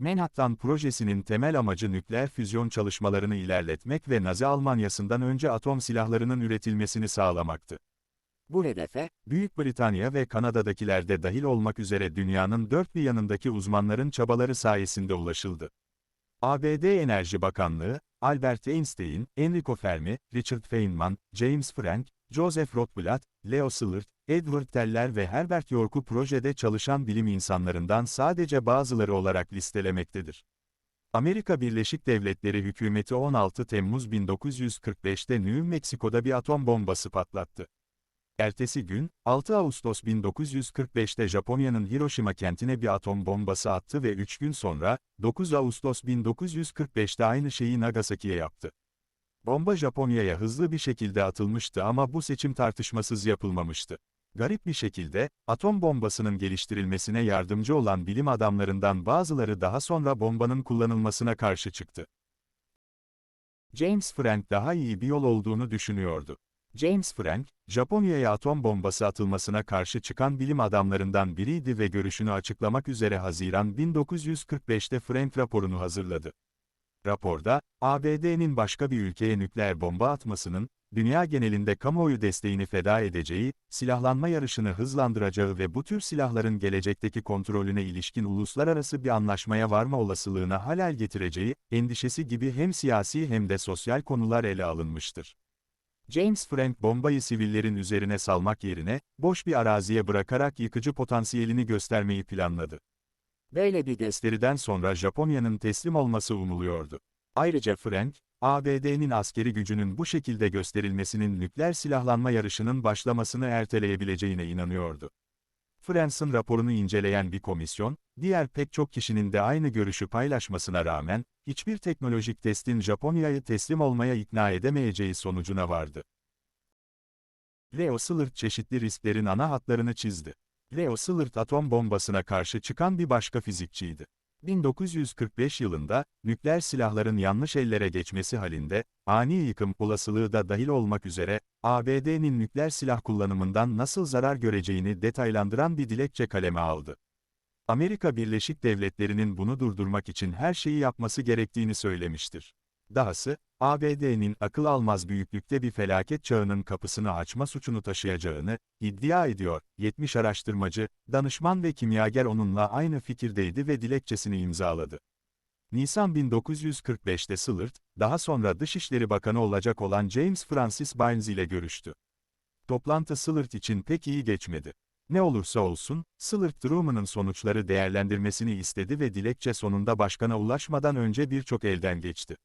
Manhattan projesinin temel amacı nükleer füzyon çalışmalarını ilerletmek ve Nazi Almanyası'ndan önce atom silahlarının üretilmesini sağlamaktı. Bu hedefe, Büyük Britanya ve Kanada'dakiler de dahil olmak üzere dünyanın dört bir yanındaki uzmanların çabaları sayesinde ulaşıldı. ABD Enerji Bakanlığı, Albert Einstein, Enrico Fermi, Richard Feynman, James Franck, Joseph Rotblat, Leo Szilard, Edward Teller ve Herbert York'u projede çalışan bilim insanlarından sadece bazıları olarak listelemektedir. Amerika Birleşik Devletleri hükümeti 16 Temmuz 1945'te New Mexico'da bir atom bombası patlattı. Ertesi gün, 6 Ağustos 1945'te Japonya'nın Hiroşima kentine bir atom bombası attı ve 3 gün sonra, 9 Ağustos 1945'te aynı şeyi Nagasaki'ye yaptı. Bomba Japonya'ya hızlı bir şekilde atılmıştı ama bu seçim tartışmasız yapılmamıştı. Garip bir şekilde, atom bombasının geliştirilmesine yardımcı olan bilim adamlarından bazıları daha sonra bombanın kullanılmasına karşı çıktı. James Franck daha iyi bir yol olduğunu düşünüyordu. James Franck, Japonya'ya atom bombası atılmasına karşı çıkan bilim adamlarından biriydi ve görüşünü açıklamak üzere Haziran 1945'te Frank raporunu hazırladı. Raporda, ABD'nin başka bir ülkeye nükleer bomba atmasının, dünya genelinde kamuoyu desteğini feda edeceği, silahlanma yarışını hızlandıracağı ve bu tür silahların gelecekteki kontrolüne ilişkin uluslararası bir anlaşmaya varma olasılığına halel getireceği, endişesi gibi hem siyasi hem de sosyal konular ele alınmıştır. James Frank bombayı sivillerin üzerine salmak yerine, boş bir araziye bırakarak yıkıcı potansiyelini göstermeyi planladı. Böyle bir gösteriden sonra Japonya'nın teslim olması umuluyordu. Ayrıca Frank, ABD'nin askeri gücünün bu şekilde gösterilmesinin nükleer silahlanma yarışının başlamasını erteleyebileceğine inanıyordu. France'ın raporunu inceleyen bir komisyon, diğer pek çok kişinin de aynı görüşü paylaşmasına rağmen, hiçbir teknolojik testin Japonya'yı teslim olmaya ikna edemeyeceği sonucuna vardı. Leo Szilard çeşitli risklerin ana hatlarını çizdi. Leo Szilard atom bombasına karşı çıkan bir başka fizikçiydi. 1945 yılında, nükleer silahların yanlış ellere geçmesi halinde, ani yıkım olasılığı da dahil olmak üzere, ABD'nin nükleer silah kullanımından nasıl zarar göreceğini detaylandıran bir dilekçe kaleme aldı. Amerika Birleşik Devletleri'nin bunu durdurmak için her şeyi yapması gerektiğini söylemiştir. Dahası, ABD'nin akıl almaz büyüklükte bir felaket çağının kapısını açma suçunu taşıyacağını iddia ediyor. 70 araştırmacı, danışman ve kimyager onunla aynı fikirdeydi ve dilekçesini imzaladı. Nisan 1945'te Szilard, daha sonra Dışişleri Bakanı olacak olan James Francis Bynes ile görüştü. Toplantı Szilard için pek iyi geçmedi. Ne olursa olsun, Szilard Truman'ın sonuçları değerlendirmesini istedi ve dilekçe sonunda başkana ulaşmadan önce birçok elden geçti.